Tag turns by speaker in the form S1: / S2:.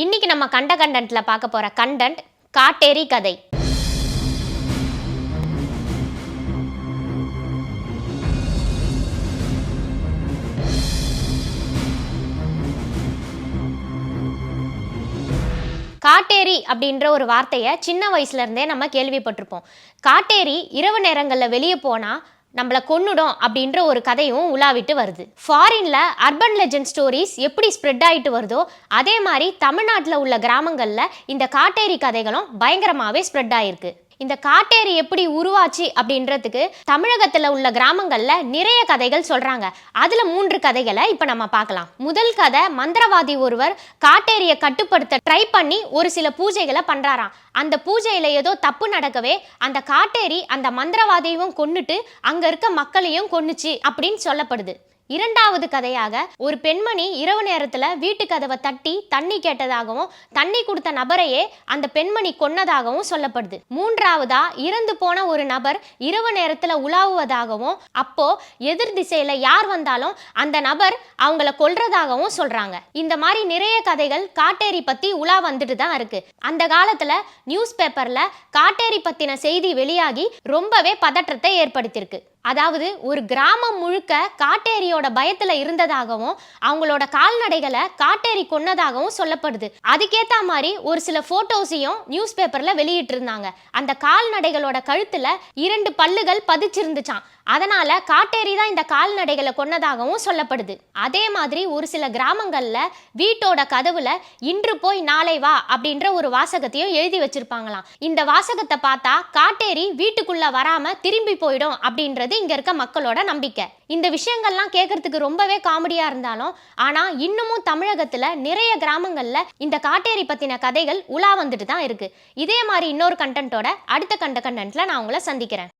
S1: இன்னைக்கு நம்ம கண்ட கண்டென்ட்ல பார்க்க போற கண்டென்ட் காட்டேரி கதை. காட்டேரி அப்படின்ற ஒரு வார்த்தையை சின்ன வயசுல இருந்தே நம்ம கேள்விப்பட்டிருப்போம். காட்டேரி இரவு நேரங்களில் வெளியே போனால் நம்மளை கொன்னுடும் அப்படின்ற ஒரு கதையும் உலாவிட்டு வருது. ஃபாரின்ல அர்பன் லெஜண்ட் ஸ்டோரிஸ் எப்படி ஸ்ப்ரெட் ஆகிட்டு வருதோ அதே மாதிரி தமிழ்நாட்டில் உள்ள கிராமங்களில் இந்த காட்டேரி கதைகளும் பயங்கரமாகவே ஸ்ப்ரெட் ஆயிருக்கு. இந்த காட்டேரி எப்படி உருவாச்சு அப்படின்றதுக்கு தமிழகத்தில் உள்ள கிராமங்களில் நிறைய கதைகள் சொல்கிறாங்க அதில் மூன்று கதைகளை இப்போ நம்ம பார்க்கலாம். முதல் கதை மந்திரவாதி ஒருவர் காட்டேரியை கட்டுப்படுத்த ட்ரை பண்ணி ஒரு சில பூஜைகளை பண்ணுறாராம் அந்த பூஜையில் ஏதோ தப்பு நடக்கவே அந்த காட்டேரி அந்த மந்திரவாதியையும் கொன்னுட்டு அங்கே இருக்க மக்களையும் கொன்னுச்சு அப்படின்னு சொல்லப்படுது. இரண்டாவது கதையாக ஒரு பெண்மணி இரவு நேரத்துல வீட்டு கதவை தட்டி தண்ணி கேட்டதாகவும் தண்ணி கொடுத்த நபரையே அந்த பெண்மணி கொன்னதாகவும் சொல்லப்படுது. மூன்றாவதா இறந்து போன ஒரு நபர் இரவு நேரத்துல உலாவுவதாகவும் அப்போ எதிர் திசையில யார் வந்தாலும் அந்த நபர் அவங்கள கொல்றதாகவும் சொல்றாங்க. இந்த மாதிரி நிறைய கதைகள் காட்டேரி பத்தி உலா வந்துட்டு தான் இருக்கு. அந்த காலத்துல நியூஸ் பேப்பர்ல காட்டேரி பத்தின செய்தி வெளியாகி ரொம்பவே பதற்றத்தை ஏற்படுத்தியிருக்கு. அதாவது ஒரு கிராமம் முழுக்க காட்டேரியோட பயத்துல இருந்ததாகவும் அவங்களோட கால்நடைகளை காட்டேரி கொன்னதாகவும் சொல்லப்படுது. அதுக்கேத்த மாதிரி ஒரு சில போட்டோஸையும் நியூஸ் பேப்பர்ல வெளியிட்டு இருந்தாங்க அந்த கால்நடைகளோட கழுத்துல இரண்டு பல்லுகள் பதிச்சிருந்துச்சான் அதனால காட்டேரி தான் இந்த கால்நடைகளை கொன்னதாகவும் சொல்லப்படுது. அதே மாதிரி ஒரு சில கிராமங்கள்ல வீட்டோட கதவுல இன்று போய் நாளை வா அப்படின்ற ஒரு வாசகத்தையும் எழுதி வச்சிருப்பாங்களாம். இந்த வாசகத்தை பார்த்தா காட்டேரி வீட்டுக்குள்ள வராம திரும்பி போயிடும் அப்படின்றது இங்க இருக்க மக்களோட நம்பிக்கை. இந்த விஷயங்கள்லாம் கேட்கறதுக்கு ரொம்பவே காமெடியா இருந்தாலும் ஆனா இன்னமும் தமிழகத்துல நிறைய கிராமங்களில் இந்த காட்டேரி பத்தின கதைகள் உலா வந்துட்டு தான் இருக்கு. இதே மாதிரி இன்னொரு கண்டென்ட்டோட அடுத்த கண்ட கண்டென்ட்டில் நான் உங்களை சந்திக்கிறேன்.